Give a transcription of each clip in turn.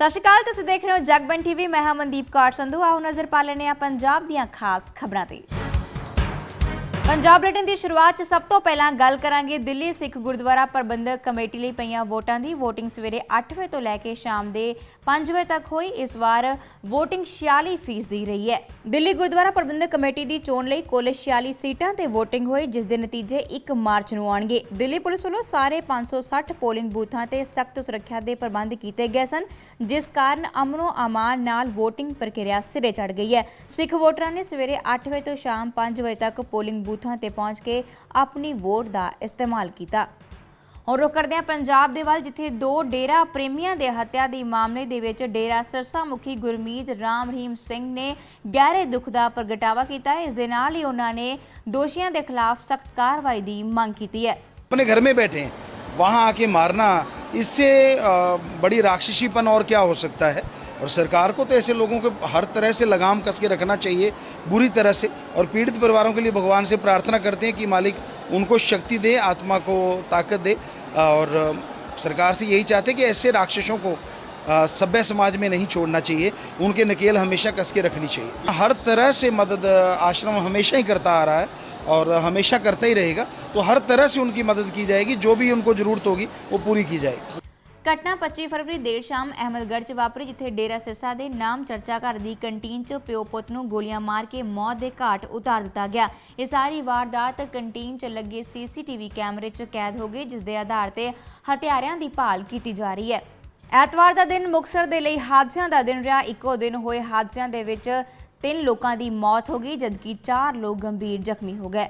ਸਤਿ ਸ਼੍ਰੀ ਅਕਾਲ, ਤੁਸੀਂ ਦੇਖ ਰਹੇ ਹੋ ਜਗਬਨ ਟੀਵੀ ਮੈਂ ਹਾਂ ਮਨਦੀਪ ਕੌਰ ਸੰਧੂ। ਆਓ ਨਜ਼ਰ ਪਾ ਲੈਂਦੇ ਹਾਂ ਪੰਜਾਬ ਦੀਆਂ ਖਾਸ ਖਬਰਾਂ ਤੇ। ਪੰਜਾਬ ਬੁਲੇਟਿਨ ਦੀ ਸ਼ੁਰੂਆਤ 'ਚ ਸਭ ਤੋਂ ਪਹਿਲਾਂ ਗੱਲ ਕਰਾਂਗੇ ਦਿੱਲੀ ਸਿੱਖ ਗੁਰਦੁਆਰਾ ਪ੍ਰਬੰਧਕ ਕਮੇਟੀ ਲਈ ਪਈਆਂ ਵੋਟਾਂ ਦੀ। VOTING ਸਵੇਰੇ 8 ਵਜੇ ਤੋਂ ਲੈ ਕੇ ਸ਼ਾਮ ਦੇ 5 ਵਜੇ ਤੱਕ ਹੋਈ। ਇਸ ਵਾਰ VOTING 46% ਦੀ ਰਹੀ ਹੈ। ਦਿੱਲੀ ਗੁਰਦੁਆਰਾ ਪ੍ਰਬੰਧਕ ਕਮੇਟੀ ਦੀ ਚੋਣ ਲਈ ਕੁੱਲ 46 ਸੀਟਾਂ ਤੇ VOTING ਹੋਈ, ਜਿਸ ਦੇ ਨਤੀਜੇ 1 ਮਾਰਚ ਨੂੰ ਆਉਣਗੇ। ਦਿੱਲੀ ਪੁਲਿਸ ਵੱਲੋਂ ਸਾਰੇ 560 ਪੋਲਿੰਗ ਬੂਥਾਂ ਤੇ ਸਖਤ ਸੁਰੱਖਿਆ ਦੇ ਪ੍ਰਬੰਧ ਕੀਤੇ ਗਏ ਸਨ, ਜਿਸ ਕਾਰਨ ਅਮਨੋ ਅਮਾਨ ਨਾਲ VOTING ਪ੍ਰਕਿਰਿਆ ਸਿਰੇ ਚੜ ਗਈ ਹੈ। ਸਿੱਖ ਵੋਟਰਾਂ ਨੇ ਸਵੇਰੇ 8 ਵਜੇ ਤੋਂ ਸ਼ਾਮ 5 ਵਜੇ ਤੱਕ ਪੋਲਿੰਗ ਬੂਥ ਤੇ ਪਹੁੰਚ ਕੇ ਆਪਣੀ ਵੋਟ ਦਾ ਇਸਤੇਮਾਲ ਕੀਤਾ ਹੁਣ ਰੁਕ ਕਰਦੇ ਹਾਂ ਪੰਜਾਬ ਦੇ ਵੱਲ ਜਿੱਥੇ ਦੋ ਡੇਰਾ ਪ੍ਰੇਮੀਆਂ ਦੇ ਹੱਤਿਆ ਦੀ ਮਾਮਲੇ ਦੇ ਵਿੱਚ ਡੇਰਾ ਸਰਸਾ ਮੁਖੀ ਗੁਰਮੀਤ ਰਾਮ ਰਹੀਮ ਸਿੰਘ ਨੇ ਗਹਿਰੇ ਦੁੱਖ ਦਾ ਪ੍ਰਗਟਾਵਾ ਕੀਤਾ ਹੈ ਇਸ ਦੇ ਨਾਲ ਹੀ ਉਹਨਾਂ ਨੇ ਦੋਸ਼ੀਆਂ ਦੇ ਖਿਲਾਫ ਸਖਤ ਕਾਰਵਾਈ ਦੀ ਮੰਗ ਕੀਤੀ ਹੈ अपने घर में बैठे हैं वहाँ आके मारना इससे अ, बड़ी राक्षसीपन और क्या हो सकता है और सरकार को तो ऐसे लोगों को हर तरह से लगाम कस के रखना चाहिए, बुरी तरह से। और पीड़ित परिवारों के लिए भगवान से प्रार्थना करते हैं कि मालिक उनको शक्ति दे, आत्मा को ताकत दे। और सरकार से यही चाहते हैं कि ऐसे राक्षसों को सभ्य समाज में नहीं छोड़ना चाहिए। उनके नकेल हमेशा कस के रखनी चाहिए। हर तरह से मदद आश्रम हमेशा ही करता आ रहा है और हमेशा करता ही रहेगा। तो हर तरह से उनकी मदद की जाएगी। जो भी उनको ज़रूरत होगी, वो पूरी की जाएगी। ਘਟਨਾ 25 ਫਰਵਰੀ ਦੇਰ ਸ਼ਾਮ ਅਹਿਮਦਗੜ੍ਹ 'ਚ ਵਾਪਰੀ, ਜਿੱਥੇ ਡੇਰਾ ਸਿਰਸਾ ਦੇ ਨਾਮ ਚਰਚਾ ਘਰ ਦੀ ਕੰਟੀਨ 'ਚ ਪਿਓ ਪੁੱਤ ਨੂੰ ਗੋਲੀਆਂ ਮਾਰ ਕੇ ਮੌਤ ਦੇ ਘਾਟ ਉਤਾਰ ਦਿੱਤਾ ਗਿਆ। ਇਹ ਸਾਰੀ ਵਾਰਦਾਤ ਕੰਟੀਨ 'ਚ ਲੱਗੇ ਸੀਸੀਟੀਵੀ ਕੈਮਰੇ 'ਚ ਕੈਦ ਹੋ ਗਈ ਜਿਸ ਦੇ ਆਧਾਰ ਤੇ ਹਥਿਆਰਿਆਂ ਦੀ ਭਾਲ ਕੀਤੀ ਜਾ ਰਹੀ ਹੈ। ਐਤਵਾਰ ਦਾ ਦਿਨ ਮੁਕਸਰ ਦੇ ਲਈ ਹਾਦਸਿਆਂ ਦਾ ਦਿਨ ਰਿਹਾ। ਇੱਕੋ ਦਿਨ ਹੋਏ ਹਾਦਸਿਆਂ ਦੇ ਵਿੱਚ ਤਿੰਨ ਲੋਕਾਂ ਦੀ ਮੌਤ ਹੋ ਗਈ, ਜਦਕਿ ਚਾਰ ਲੋਕ ਗੰਭੀਰ ਜ਼ਖਮੀ ਹੋ ਗਏ।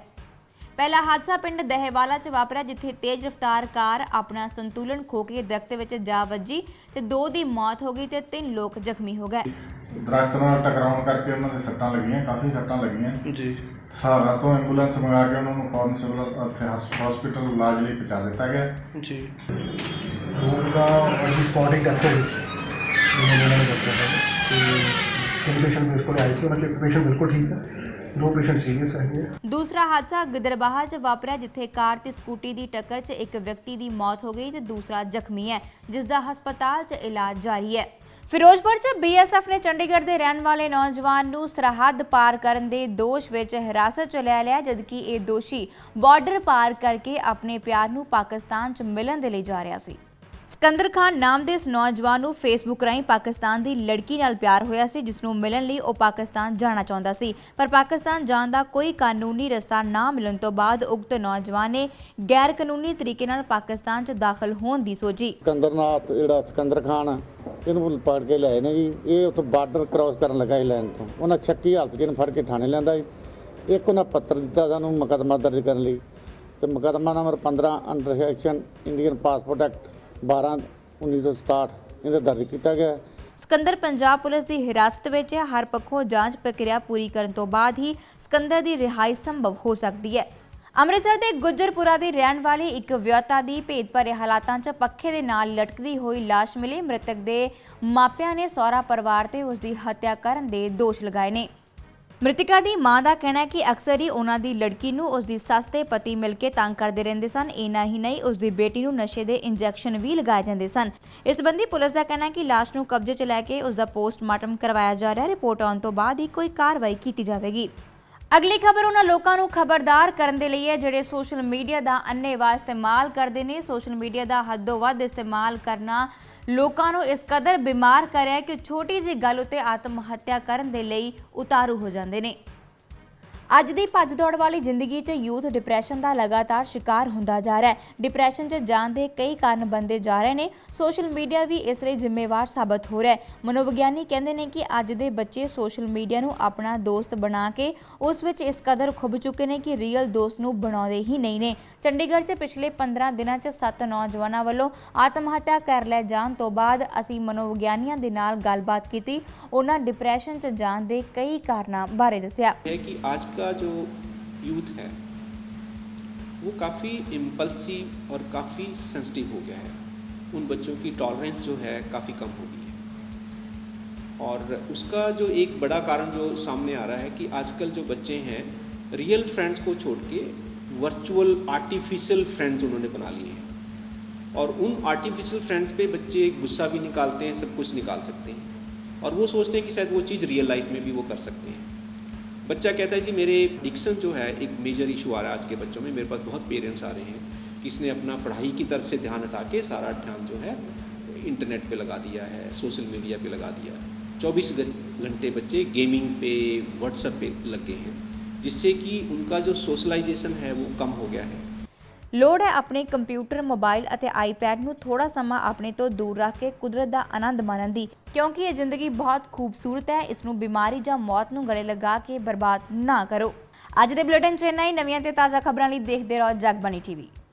ਪਹਿਲਾ ਹਾਦਸਾ ਪਿੰਡ ਦਹਿਵਾਲਾ 'ਚ ਵਾਪਰਿਆ ਜਿੱਥੇ ਤੇਜ਼ ਰਫ਼ਤਾਰ ਕਾਰ ਆਪਣਾ ਸੰਤੁਲਨ ਖੋ ਕੇ ਦਰਖਤ ਵਿੱਚ ਜਾ ਵੱਜੀ ਤੇ ਦੋ ਦੀ ਮੌਤ ਹੋ ਗਈ ਤੇ ਤਿੰਨ ਲੋਕ ਜ਼ਖਮੀ ਹੋ ਗਏ। ਦਰਖਤ ਨਾਲ ਟਕਰਾਉਣ ਕਰਕੇ ਉਹਨਾਂ ਦੇ ਸੱਟਾਂ ਲੱਗੀਆਂ ਕਾਫੀ ਸੱਟਾਂ ਲੱਗੀਆਂ। जी ਸਹਾਰਾ ਤੋਂ ਐਂਬੂਲੈਂਸ ਮੰਗਾ ਕੇ ਉਹਨਾਂ ਨੂੰ ਫੌਰਨ ਸਿਵਲ ਉੱਥੇ ਹਸਪੀਟਲ ਇਲਾਜ ਲਈ ਪਹੁੰਚਾ ਦਿੱਤਾ ਗਿਆ। जी ਦੋ ਦਾ ਉਹਦੀ ਸਪੌਟਿੰਗ ਡੈਥ ਹੋ ਗਈ ਸੀ। ਉਹਨਾਂ ਨੇ ਦੱਸਿਆ ਕਿ ਪੇਸ਼ੈਂਟ ਬਿਲਕੁਲ ਆਏ ਸੀ ਇੱਕ ਪੇਸ਼ੈਂਟ ਬਿਲਕੁਲ ਠੀਕ ਹੈ। ਦੋ ਪੇਸ਼ੈਂਟ ਸੀਰੀਅਸ ਹੈਗੇ ਆ। ਦੂਸਰਾ ਹਾਦਸਾ ਗਿੱਦੜਬਾਹਾ 'ਚ ਵਾਪਰਿਆ, ਜਿੱਥੇ ਕਾਰ ਤੇ ਸਕੂਟੀ ਦੀ ਟੱਕਰ 'ਚ ਇੱਕ ਵਿਅਕਤੀ ਦੀ ਮੌਤ ਹੋ ਗਈ ਤੇ ਦੂਸਰਾ ਜ਼ਖਮੀ ਹੈ ਜਿਸ ਦਾ ਹਸਪਤਾਲ 'ਚ ਇਲਾਜ ਜਾਰੀ ਹੈ। ਫਿਰੋਜ਼ਪੁਰ 'ਚ ਬੀਐਸਐਫ ਨੇ ਚੰਡੀਗੜ੍ਹ ਦੇ ਰਹਿਣ ਵਾਲੇ ਨੌਜਵਾਨ ਨੂੰ ਸਰਹੱਦ ਪਾਰ ਕਰਨ ਦੇ ਦੋਸ਼ ਵਿੱਚ ਹਿਰਾਸਤ 'ਚ ਲੈ ਲਿਆ, ਜਦਕਿ ਇਹ ਦੋਸ਼ੀ ਬਾਰਡਰ ਪਾਰ ਕਰਕੇ ਆਪਣੇ ਪਿਆਰ ਨੂੰ ਪਾਕਿਸਤਾਨ 'ਚ ਮਿਲਣ ਦੇ ਲਈ ਜਾ ਰਿਹਾ ਸੀ। ਸਕੰਦਰ ਖਾਨ ਨਾਮ ਦੇ ਇਸ ਨੌਜਵਾਨ ਨੂੰ ਫੇਸਬੁੱਕ ਰਾਹੀਂ ਪਾਕਿਸਤਾਨ ਦੀ ਲੜਕੀ ਨਾਲ ਪਿਆਰ ਹੋਇਆ ਸੀ, ਜਿਸ ਨੂੰ ਮਿਲਣ ਲਈ ਉਹ ਪਾਕਿਸਤਾਨ ਜਾਣਾ ਚਾਹੁੰਦਾ ਸੀ। ਪਰ ਪਾਕਿਸਤਾਨ ਜਾਣ ਦਾ ਕੋਈ ਕਾਨੂੰਨੀ ਰਸਤਾ ਨਾ ਮਿਲਣ ਤੋਂ ਬਾਅਦ ਉਕਤ ਨੌਜਵਾਨ ਨੇ ਗੈਰ ਕਾਨੂੰਨੀ ਤਰੀਕੇ ਨਾਲ ਪਾਕਿਸਤਾਨ 'ਚ ਦਾਖਲ ਹੋਣ ਦੀ ਸੋਚੀ। ਸਿਕੰਦਰਨਾਥ, ਜਿਹੜਾ ਸਕੰਦਰ ਖਾਨ, ਇਹਨੂੰ ਪਕੜ ਕੇ ਲਿਆਏ ਨੇ ਜੀ। ਇਹ ਉੱਥੋਂ ਬਾਰਡਰ ਕ੍ਰਾਸ ਕਰਨ ਲੱਗਾ ਸੀ ਲੈਣ ਤੋਂ। ਉਹਨਾਂ ਸ਼ੱਕੀ ਹਾਲਤ 'ਚ ਇਹਨੂੰ ਫੜ ਕੇ ਥਾਣੇ ਲੈਂਦਾ ਜੀ ਇੱਕ ਉਹਨਾਂ ਪੱਤਰ ਦਿੱਤਾ ਸਾਨੂੰ ਮੁਕੱਦਮਾ ਦਰਜ ਕਰਨ ਲਈ। ਤੇ ਮੁਕੱਦਮਾ number 15 under section Indian passport act 12 1967 ਇਹਦਾ ਦਰਜ ਕੀਤਾ ਗਿਆ ਹੈ। ਸਿਕੰਦਰ, ਪੰਜਾਬ ਪੁਲਿਸ ਦੀ ਹਿਰਾਸਤ ਵਿੱਚ ਹੈ। ਹਰ ਪੱਖੋਂ ਜਾਂਚ ਪ੍ਰਕਿਰਿਆ ਪੂਰੀ ਕਰਨ ਤੋਂ ਬਾਅਦ ਹੀ ਸਕੰਦਰ ਦੀ ਰਿਹਾਈ ਸੰਭਵ ਹੋ ਸਕਦੀ ਹੈ। ਅੰਮ੍ਰਿਤਸਰ ਦੇ ਗੁੱਜਰਪੁਰਾ ਦੀ ਰਹਿਣ ਵਾਲੀ ਇੱਕ ਵਿਅਤਾ ਦੀ ਭੇਦ ਭਰੇ ਹਾਲਾਤਾਂ 'ਚ ਪੱਖੇ ਦੇ ਨਾਲ ਲਟਕਦੀ ਹੋਈ ਲਾਸ਼ ਮਿਲੀ। ਮ੍ਰਿਤਕ ਦੇ ਮਾਪਿਆਂ ਨੇ ਸਹੁਰਾ ਪਰਿਵਾਰ ਤੇ ਉਸ ਦੀ ਹੱਤਿਆ ਕਰਨ ਦੇ ਦੋਸ਼ ਲਗਾਏ ਨੇ। ਮ੍ਰਿਤਿਕਾ ਦੀ ਮਾਂ ਦਾ ਕਹਿਣਾ ਹੈ ਕਿ ਅਕਸਰ ਹੀ ਉਹਨਾਂ ਦੀ ਲੜਕੀ ਨੂੰ ਉਸ ਦੀ ਸੱਸ ਤੇ ਪਤੀ ਮਿਲ ਕੇ ਤੰਗ ਕਰਦੇ ਰਹਿੰਦੇ ਸਨ। ਇਨਾ ਹੀ ਨਹੀਂ, ਉਸ ਦੀ ਬੇਟੀ ਨੂੰ ਨਸ਼ੇ ਦੇ ਇੰਜੈਕਸ਼ਨ ਵੀ ਲਗਾਏ ਜਾਂਦੇ ਸਨ। ਇਸ ਸੰਬੰਧੀ ਪੁਲਿਸ ਦਾ ਕਹਿਣਾ ਹੈ ਕਿ ਲਾਸ਼ ਨੂੰ ਕਬਜ਼ੇ 'ਚ ਲੈ ਕੇ ਉਸ ਦਾ ਪੋਸਟਮਾਰਟਮ ਕਰਵਾਇਆ ਜਾ ਰਿਹਾ ਹੈ। ਰਿਪੋਰਟ ਆਉਣ ਤੋਂ ਬਾਅਦ ਹੀ ਕੋਈ ਕਾਰਵਾਈ ਕੀਤੀ ਜਾਵੇਗੀ। ਅਗਲੀ ਖਬਰ ਉਹਨਾਂ ਲੋਕਾਂ ਨੂੰ ਖਬਰਦਾਰ ਕਰਨ ਦੇ ਲਈ ਹੈ, ਜਿਹੜੇ ਸੋਸ਼ਲ ਮੀਡੀਆ ਦਾ ਅੰਨ੍ਹੇਵਾਹ ਇਸਤੇਮਾਲ ਕਰਦੇ ਨੇ। ਸੋਸ਼ਲ ਮੀਡੀਆ ਦਾ ਹੱਦੋਂ ਵੱਧ ਇਸਤੇਮਾਲ ਕਰਨਾ ਲੋਕਾਂ ਨੂੰ ਇਸ ਕਦਰ ਬਿਮਾਰ ਕਰਿਆ ਕਿ ਛੋਟੀ ਜਿਹੀ ਗੱਲ ਉਤੇ ਆਤਮ ਹੱਤਿਆ ਕਰਨ ਦੇ ਲਈ ਉਤਾਰੂ ਹੋ ਜਾਂਦੇ ਨੇ। ਅੱਜ ਦੀ ਭੱਜ-ਦੌੜ ਵਾਲੀ ਜ਼ਿੰਦਗੀ 'ਚ ਯੂਥ ਡਿਪਰੈਸ਼ਨ ਦਾ ਲਗਾਤਾਰ ਸ਼ਿਕਾਰ ਹੁੰਦਾ ਜਾ ਰਿਹਾ ਹੈ। ਡਿਪਰੈਸ਼ਨ 'ਚ ਜਾਣ ਦੇ ਕਈ ਕਾਰਨ ਬੰਦੇ ਜਾ ਰਹੇ ਨੇ। ਸੋਸ਼ਲ ਮੀਡੀਆ ਵੀ ਇਸ ਲਈ ਜ਼ਿੰਮੇਵਾਰ ਸਾਬਤ ਹੋ ਰਿਹਾ ਹੈ। ਮਨੋਵਿਗਿਆਨੀ ਕਹਿੰਦੇ ਨੇ ਕਿ ਅੱਜ ਦੇ ਬੱਚੇ ਸੋਸ਼ਲ ਮੀਡੀਆ ਨੂੰ ਆਪਣਾ ਦੋਸਤ ਬਣਾ ਕੇ ਉਸ ਵਿੱਚ ਇਸ ਕਦਰ ਖੁੱਭ ਚੁੱਕੇ ਨੇ ਕਿ ਰੀਅਲ ਦੋਸਤ ਨੂੰ ਬਣਾਉਂਦੇ ਹੀ ਨਹੀਂ ਨੇ। ਚੰਡੀਗੜ੍ਹ 'ਚ ਪਿਛਲੇ 15 ਦਿਨਾਂ 'ਚ 7 ਨੌਜਵਾਨਾਂ ਵੱਲੋਂ ਆਤਮ ਹੱਤਿਆ ਕਰ ਲੈ ਜਾਣ ਤੋਂ ਬਾਅਦ ਅਸੀਂ ਮਨੋਵਿਗਿਆਨੀਆਂ ਦੇ ਨਾਲ ਗੱਲਬਾਤ ਕੀਤੀ। ਉਹਨਾਂ ਡਿਪਰੈਸ਼ਨ 'ਚ ਜਾਣ ਦੇ ਕਈ ਕਾਰਨਾਂ ਬਾਰੇ ਦੱਸਿਆ। ਹੈ ਕਿ ਅੱਜ का जो यूथ है, वो काफ़ी इम्पल्सिव और काफ़ी सेंसिटिव हो गया है। उन बच्चों की टॉलरेंस जो है काफ़ी कम हो गई है। और उसका जो एक बड़ा कारण जो सामने आ रहा है कि आजकल जो बच्चे हैं रियल फ्रेंड्स को छोड़ के वर्चुअल आर्टिफिशियल फ्रेंड्स उन्होंने बना लिए हैं। और उन आर्टिफिशियल फ्रेंड्स पे बच्चे गुस्सा भी निकालते हैं, सब कुछ निकाल सकते हैं। और वो सोचते हैं कि शायद वो चीज़ रियल लाइफ में भी वो कर सकते हैं। बच्चा कहता है, जी, मेरे डिक्शन जो है, एक मेजर इशू आ रहा है आज के बच्चों में। मेरे पास बहुत पेरेंट्स आ रहे हैं। किसने अपना पढ़ाई की तरफ़ से ध्यान हटा के सारा ध्यान जो है इंटरनेट पे लगा दिया है सोशल मीडिया पे लगा दिया है। चौबीस घंटे बच्चे गेमिंग पे व्हाट्सएप पे लग गए हैं, जिससे कि उनका जो सोशलाइजेशन है, वो कम हो गया है। ਲੋੜ ਹੈ ਆਪਣੇ ਕੰਪਿਊਟਰ, ਮੋਬਾਈਲ ਅਤੇ ਆਈਪੈਡ ਨੂੰ ਥੋੜਾ ਸਮਾਂ ਆਪਣੇ ਤੋਂ ਦੂਰ ਰੱਖ ਕੇ ਕੁਦਰਤ ਦਾ ਆਨੰਦ ਮਾਣਨ ਦੀ। ਕਿਉਂਕਿ ਇਹ ਜ਼ਿੰਦਗੀ ਬਹੁਤ ਖੂਬਸੂਰਤ ਹੈ, ਇਸ ਨੂੰ ਬਿਮਾਰੀ ਜਾਂ ਮੌਤ ਨੂੰ ਗਲੇ ਲਗਾ ਕੇ ਬਰਬਾਦ ਨਾ ਕਰੋ। ਅੱਜ ਦੇ ਬੁਲੇਟਿਨ 'ਚ ਇੰਨਾ ਹੀ। ਨਵੀਆਂ ਤੇ ਤਾਜ਼ਾ ਖਬਰਾਂ ਲਈ ਦੇਖਦੇ ਰਹੋ ਜਗਬਾਣੀ ਟੀਵੀ।